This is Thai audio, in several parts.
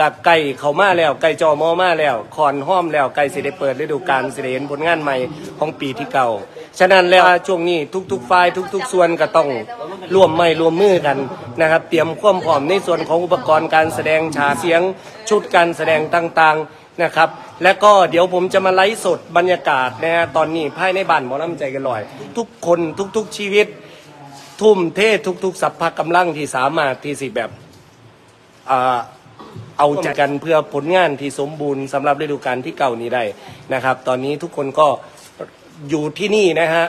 กับไก่เขามาแล้ว ไก่จอมอมาแล้วคอนห้อมแล้วไก่สิได้เปิดฤดูกาลสิได้เห็นผลงานใหม่ของปีที่เก่า ฉะนั้นแล้วช่วงนี้ทุกๆฝ่ายทุก ๆ ส่วนก็ต้องร่วมไม้ร่วมมือกันนะครับ เตรียมความพร้อมในส่วนของอุปกรณ์การแสดงฉากเสียง ชุดการแสดงต่างๆนะครับ และก็เดี๋ยวผมจะมาไลฟ์สดบรรยากาศนะฮะตอนนี้ภายในบ้านหมอลำใจกันลอย ทุกคนทุก ๆชีวิต ทุ่มเททุก ๆสัพพะกำลังที่สามารถที่สิแบบอ่า เอาใจกันเพื่อผลงานที่สมบูรณ์สำหรับฤดูกาลที่เก่านี้ได้นะครับ ตอนนี้ทุกคนก็อยู่ที่นี่นะฮะ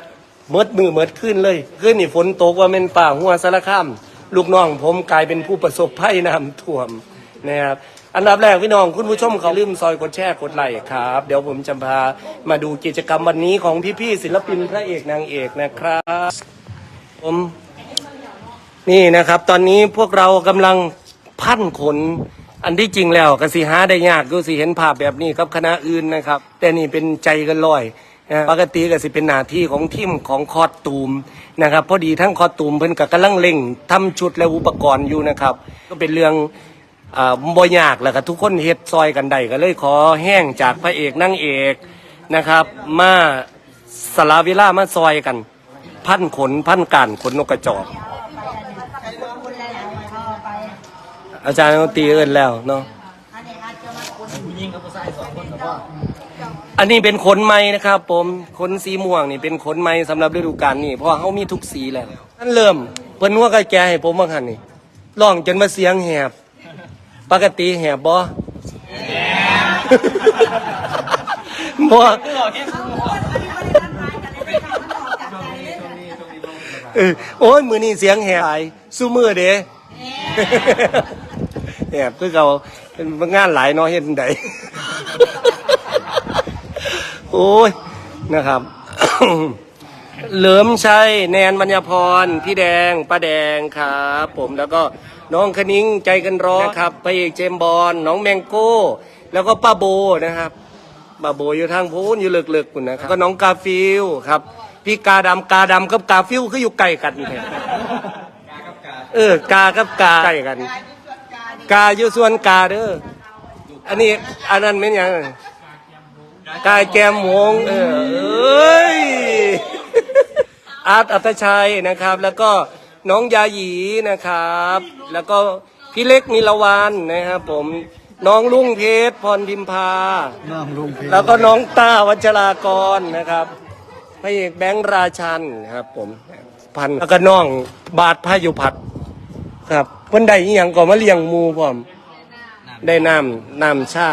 เมิดมือเมิดขึ้นเลยขึ้นนี่ฝนตกว่าเป็นป่าหัวสารคามลูกน้องผมกลายเป็นผู้ประสบภัยน้ำท่วมนะครับอันดับแรกพี่น้องคุณผู้ชมเขาลืมซอยกดแชร์กดไลค์ครับ เดี๋ยวผมจะพามาดูกิจกรรมวันนี้ของพี่ๆศิลปินพระเอกนางเอกนะครับผมนี่นะครับ ตอนนี้พวกเรากำลังพันขน อันที่จริงแล้วกสิหาได้ยากก็สิเห็นภาพแบบนี้กับคณะอื่นนะครับ แต่นี่เป็นใจกันลอยนะปกติก็สิเป็นหน้าที่ของทีมของคอสตูมนะครับ พอดีทั้งคอสตูมเพิ่นกับกำลังเล่งทำชุดและอุปกรณ์อยู่นะครับ ก็เป็นเรื่องอ่าบ่ยากแหละครับทุกคนเฮ็ดซอยกันได้ก็เลยขอแห้งจากพระเอกนางเอกนะครับ มาสละเวลามาซอยกัน พันขนพันการขนนกกระจอก อาจารย์เขาตีเอินแล้วเนาะอันนี้เป็นขนไม้นะครับ ผมขนสีม่วงนี่เป็นขนไม้สำหรับฤดูกาลนี่เพราะเขามีทุกสีแล้วนั่นเริ่มเพิ่นว่ากระแจให้ผมว่าคันนี่ร้องจนมาเสียงแหบ ปกติแหบบ่แหบบ่เออโอ้ยมือนี่เสียงแหบหลายสู้มือเด้ แหบคือเขาเป็นงานหลายเนาะเห็นไดโอ้ยนะครับ เหลิมชัยแนนมัญญพร พี่แดงป้าแดงครับผมแล้วก็น้องคณิ้งใจกันร้อนนะครับพระเอกเจมบอลน้องแมงโก้ แล้วก็ป้าโบนะครับป้าโบอยู่ทางพูนอยู่เลึกๆคุณนะครับก็น้องกาฟิลครับ พี่กาดำกาดำกับกาฟิลก็อยู่ใกล้กันแท้เออกากับกาใกล้กัน กาอยู่ส่วนกาเด้อ อันนี้อันนั้นเป็นหยังกายแกมหงเออเอ้ยอาร์ตอัตชัยนะครับ แล้วก็น้องยาหยีนะครับ แล้วก็พี่เล็กนิลวันนะครับผมน้องลุงเพชรพรพิมพา น้องลุงเพชรแล้วก็น้องต้าวัชรากรนะครับพระเอกแบงค์ราชันครับผมพันแล้วก็น้องบาทพายุพัดครับเพิ่นได้อีหยังก็มาเลี้ยงหมูพร้อม ได้น้ำน้ำชา